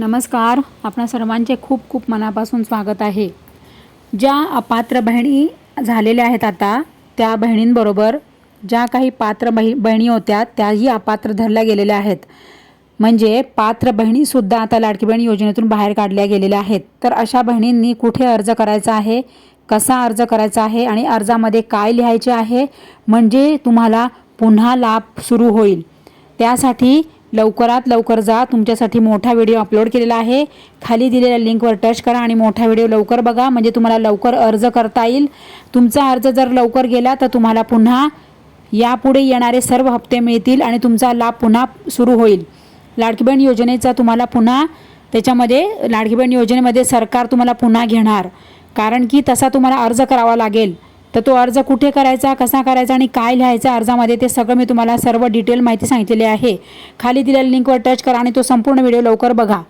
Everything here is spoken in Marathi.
नमस्कार. आपणा सर्वांचे खूप खूप मनापासून स्वागत आहे. ज्या अपात्र बहिणी झालेल्या आहेत आता त्या बहिणींबरोबर ज्या काही पात्र बहि बहिणी होत्या त्याही अपात्र धरल्या गेलेल्या आहेत. म्हणजे पात्र बहिणीसुद्धा आता लाडकी बहीण योजनेतून बाहेर काढल्या गेलेल्या आहेत. तर अशा बहिणींनी कुठे अर्ज करायचा आहे? कसा अर्ज करायचा आहे? आणि अर्जामध्ये काय लिहायचे आहे? म्हणजे तुम्हाला पुन्हा लाभ सुरू होईल. त्यासाठी लवकरात लवकर जा तुमच्यासाठी मोठा व्हिडिओ अपलोड केलेला आहे. खाली दिलेल्या लिंकवर टच करा आणि मोठा व्हिडिओ लवकर बघा म्हणजे तुम्हाला लवकर अर्ज करता येईल. तुमचा अर्ज जर लवकर गेला तर तुम्हाला पुन्हा यापुढे येणारे सर्व हप्ते मिळतील आणि तुमचा लाभ पुन्हा सुरू होईल. लाडकी बहीण योजनेचा तुम्हाला पुन्हा त्याच्यामध्ये लाडकी बहीण योजनेमध्ये सरकार तुम्हाला पुन्हा घेणार. कारण की तसा तुम्हाला अर्ज करावा लागेल. तर तो अर्ज कुठे करायचा कसा करायचा आणि काय लिहायचा अर्जामध्ये ते सगळं मी तुम्हाला सर्व डिटेल माहिती सांगितलेली आहे. खाली दिलेल्या लिंकवर टच करा आणि तो संपूर्ण व्हिडिओ लवकर बघा.